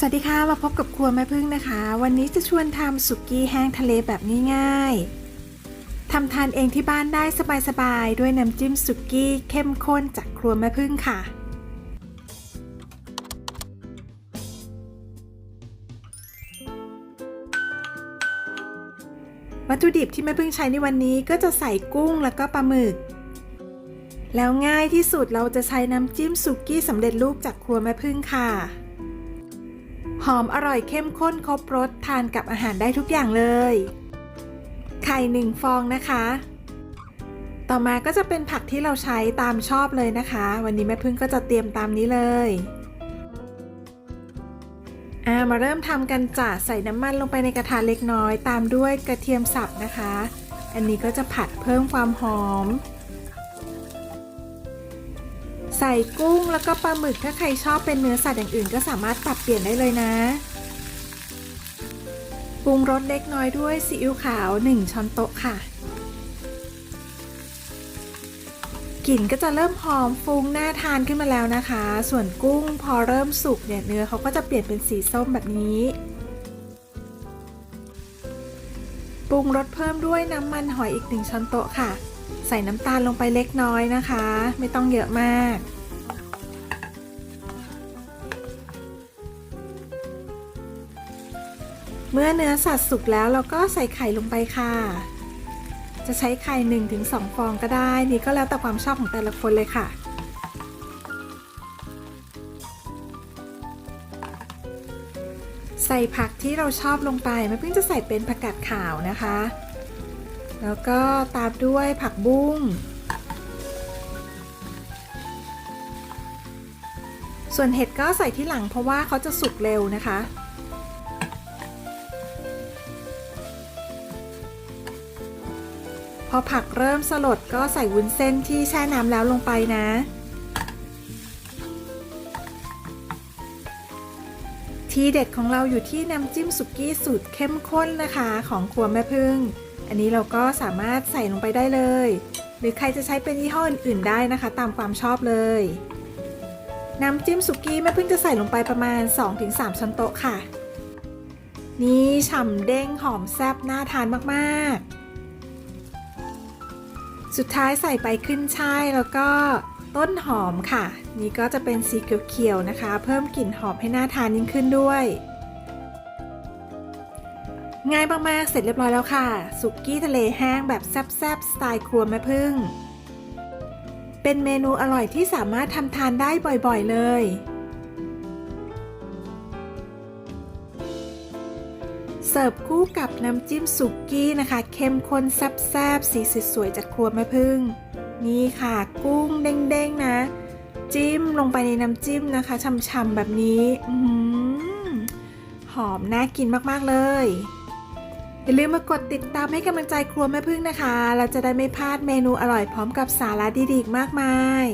สวัสดีค่ะ มาพบกับครัวแม่พึ่งนะคะ วันนี้จะชวนทำสุกี้แห้งทะเลแบบง่ายๆทำทานเองที่บ้านได้สบายๆ ด้วยน้ำจิ้มสุกี้เข้มข้นจากครัวแม่พึ่งค่ะ วัตถุดิบที่แม่พึ่งใช้ในวันนี้ก็จะใส่กุ้งแล้วก็ปลาหมึก แล้วง่ายที่สุดเราจะใช้น้ำจิ้มสุกี้สำเร็จรูปจากครัวแม่พึ่งค่ะ หอมอร่อยเข้มข้นครบรสทานกับอาหารได้ทุกอย่างเลย ไข่หนึ่งฟองนะคะ ต่อมาก็จะเป็นผักที่เราใช้ตามชอบเลยนะคะ วันนี้แม่พึ่งก็จะเตรียมตามนี้เลยอ่ามาเริ่มทำกันจ้ะใส่น้ำมันลงไปในกระทะเล็กน้อย ตามด้วยกระเทียมสับนะคะ อันนี้ก็จะผัดเพิ่มความหอม ใส่กุ้งแล้วก็ปลาหมึกถ้าใครชอบเป็นเนื้อสัตว์อย่างอื่นก็สามารถปรับเปลี่ยนได้เลยนะปรุงรสเล็กน้อยด้วยซีอิ๊วขาว 1 ช้อนโต๊ะค่ะกลิ่นก็จะเริ่มหอมฟุ้งน่าทานขึ้นมาแล้วนะคะ ส่วนกุ้งพอเริ่มสุกเนี่ยเนื้อเขาก็จะเปลี่ยนเป็นสีส้มแบบนี้ปรุงรสเพิ่มด้วยน้ำมันหอยอีกหนึ่งช้อนโต๊ะค่ะ ใส่น้ำตาลลงไปเล็กน้อยนะคะ ไม่ต้องเยอะมาก เมื่อเนื้อสัตว์สุกแล้วเราก็ใส่ไข่ลงไปค่ะ จะใช้ไข่ 1-2ถึงฟองก็ได้ นี่ก็แล้วแต่ความชอบของแต่ละคนเลยค่ะใส่ผักที่เราชอบลงไปไม่เพิ่งจะใส่เป็นผักกาดขาวนะคะ แล้วก็ตามด้วยผักบุ้ง ส่วนเห็ดก็ใส่ที่หลังเพราะว่าเขาจะสุกเร็วนะคะ พอผักเริ่มสลดก็ใส่วุ้นเส้นที่แช่น้ำแล้วลงไปนะ ทีเด็ดของเราอยู่ที่น้ำจิ้มสุกี้สูตรเข้มข้นนะคะของครัวแม่พึ่ง อันนี้เราก็สามารถใส่ลงไปได้เลย หรือใครจะใช้เป็นยี่ห้ออื่นๆได้นะคะ ตามความชอบเลย น้ำจิ้มสุกี้แม่พึ่งจะใส่ลงไปประมาณ 2-3ช้อนโต๊ะค่ะ นี่ฉ่ำเด้งหอมแซ่บน่าทานมากๆ สุดท้ายใส่ไปขึ้นช่ายแล้วก็ ต้นหอมค่ะ นี่ก็จะเป็นสีเขียวๆนะคะ เพิ่มกลิ่นหอมให้น่าทานยิ่งขึ้นด้วย ง่ายมากๆเสร็จเรียบร้อยแล้วค่ะ สุกี้ทะเลแห้งแบบแซ่บๆสไตล์ครัวแม่พึ่ง เป็นเมนูอร่อยที่สามารถทำทานได้บ่อยๆเลยเสิร์ฟคู่กับน้ำจิ้มสุกี้นะคะ เข้มข้นแซ่บๆสีสวยๆจากครัวแม่พึ่ง นี่ค่ะ กุ้งเด้งๆนะ จิ้มลงไปในน้ำจิ้มนะคะช่ำๆแบบนี้หอมน่ากินมากๆเลย อย่าลืมมากดติดตามให้กำลังใจครัวแม่พึ่งนะคะ เราจะได้ไม่พลาดเมนูอร่อยพร้อมกับสาระดีๆมากมาย